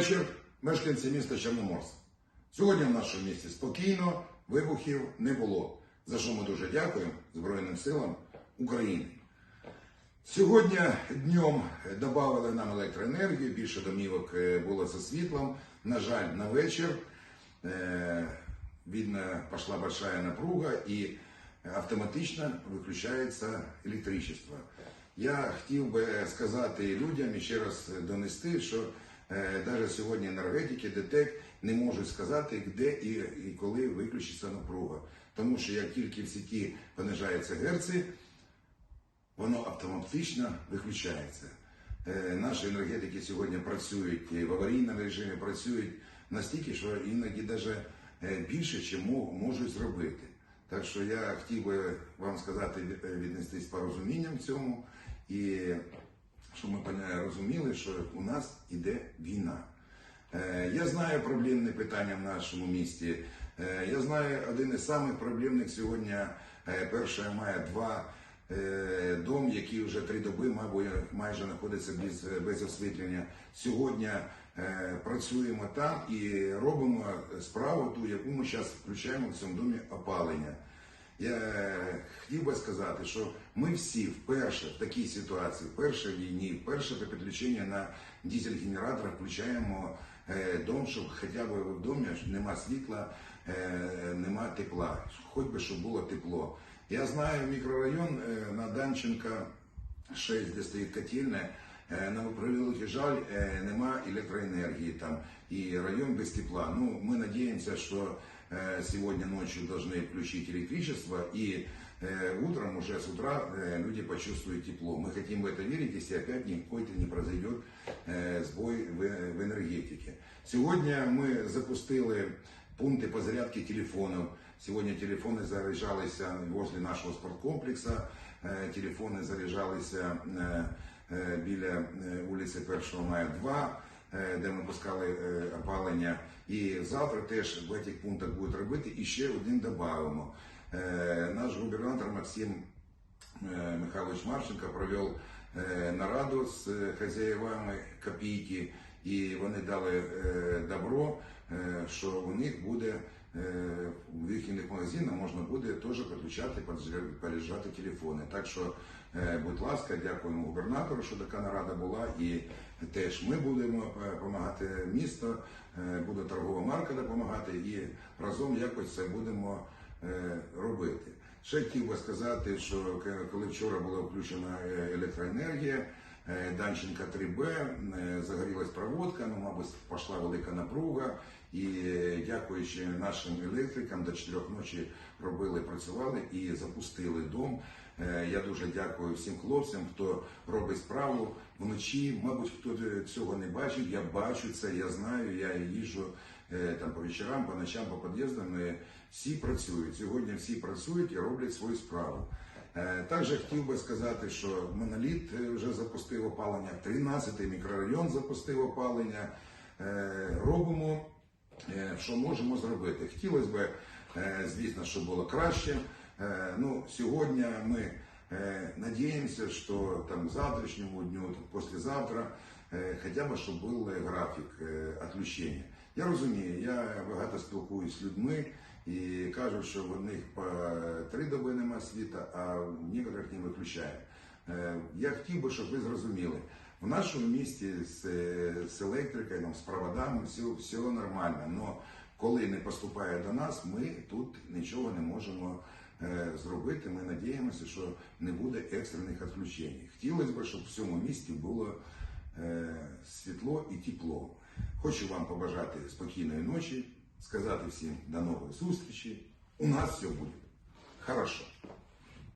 вечір, мешканці міста Чорноморськ. Сьогодні в нашому місті спокійно, вибухів не було. За що ми дуже дякуємо Збройним силам України. Сьогодні днем додали нам електроенергію, більше домівок е, було зі світлом. На жаль, на вечір е, видно, пішла большая напруга і автоматично виключається електричество. Я хотів би сказати людям і ще раз донести, що навіть сьогодні енергетики, ДТЕК не можуть сказати, де і, і коли виключиться напруга. Тому що як тільки в сіті понижаються герці, воно автоматично виключається. Е, Наші енергетики сьогодні працюють в аварійному режимі, працюють настільки, що іноді навіть більше, ніж можуть зробити. Так що я хотів би вам сказати, е, віднестись порозумінням в цьому, і щоб ми розуміли, що у нас іде війна. Е, Я знаю проблемне питання в нашому місті. Е, Я знаю один із самих проблемних сьогодні, е, 1 мая, два е, дом, який вже три доби, мабуть, майже знаходиться без, без освітлення. Сьогодні е, працюємо там і робимо справу ту, яку ми зараз включаємо в цьому домі опалення. Я е, хотів би сказати, що ми всі вперше в такій ситуації, вперше в війні, вперше при підключенні на дизель-генератор включаємо е, дом, щоб хоча б в домі нема світла, е, нема тепла, хоч би щоб було тепло. Я знаю мікрорайон е, на Данченка 6, де стоїть котельня, е, на превеликий жаль, е, нема електроенергії там і район без тепла. Ну, мы надеемся, что э, сегодня ночью должны включить электричество и э, утром уже с утра э, люди почувствуют тепло. Мы хотим в это верить, если опять не, какой-то не произойдет э, сбой в, в энергетике. Сегодня мы запустили пункты по зарядке телефонов. Сегодня телефоны заряжались возле нашего спорткомплекса, э, телефоны заряжались э, е, біля е, вулиці 1 мая 2, е, де ми пускали е, опалення. І завтра теж в цих пунктах будуть робити. І ще один додаємо. Е, Наш губернатор Максим е, Михайлович Марченко провів е, нараду з хазяєвами копійки, і вони дали добро, що у них буде в їхніх магазинах можна буде теж підключати, підзаря- телефони. Так що, будь ласка, дякуємо губернатору, що така нарада була, і теж ми будемо допомагати місто, буде торгова марка допомагати, і разом якось це будемо робити. Ще хотів би сказати, що коли вчора була включена е, електроенергія, е, Данченка 3Б, е, загорілась проводка, ну, мабуть, пішла велика напруга. І е, дякуючи нашим електрикам, до 4 ночі робили, працювали і запустили дом. Е, Я дуже дякую всім хлопцям, хто робить справу вночі. Мабуть, хто цього не бачив, я бачу це, я знаю, я їжджу е, там по вечорам, по ночам, по під'їздам. е, Всі працюють. Сьогодні всі працюють і роблять свою справу. Е, Також хотів би сказати, що моноліт е, вже запустив опалення, 13-й мікрорайон запустив опалення. Е, Робимо, е, що можемо зробити. Хотілося б, е, звісно, щоб було краще. Е, Ну, сьогодні ми е, надіємося, що там завтрашньому дню, там, післязавтра, е, хоча б щоб був графік е, відключення. Я розумію, я багато спілкуюся з людьми і кажуть, що в них по три доби нема світа, а в некоторих не виключають. Е, Я хотів би, щоб ви зрозуміли, в нашому місті з, е, з електрикою, з проводами все, все нормально. але коли не поступає до нас, ми тут нічого не можемо е, зробити. Ми надіємося, що не буде екстрених відключень. Хотілося б, щоб в цьому місті було е, світло і тепло. Хочу вам побажати спокійної ночі, сказати всім до нової зустрічі. У нас все буде хорошо.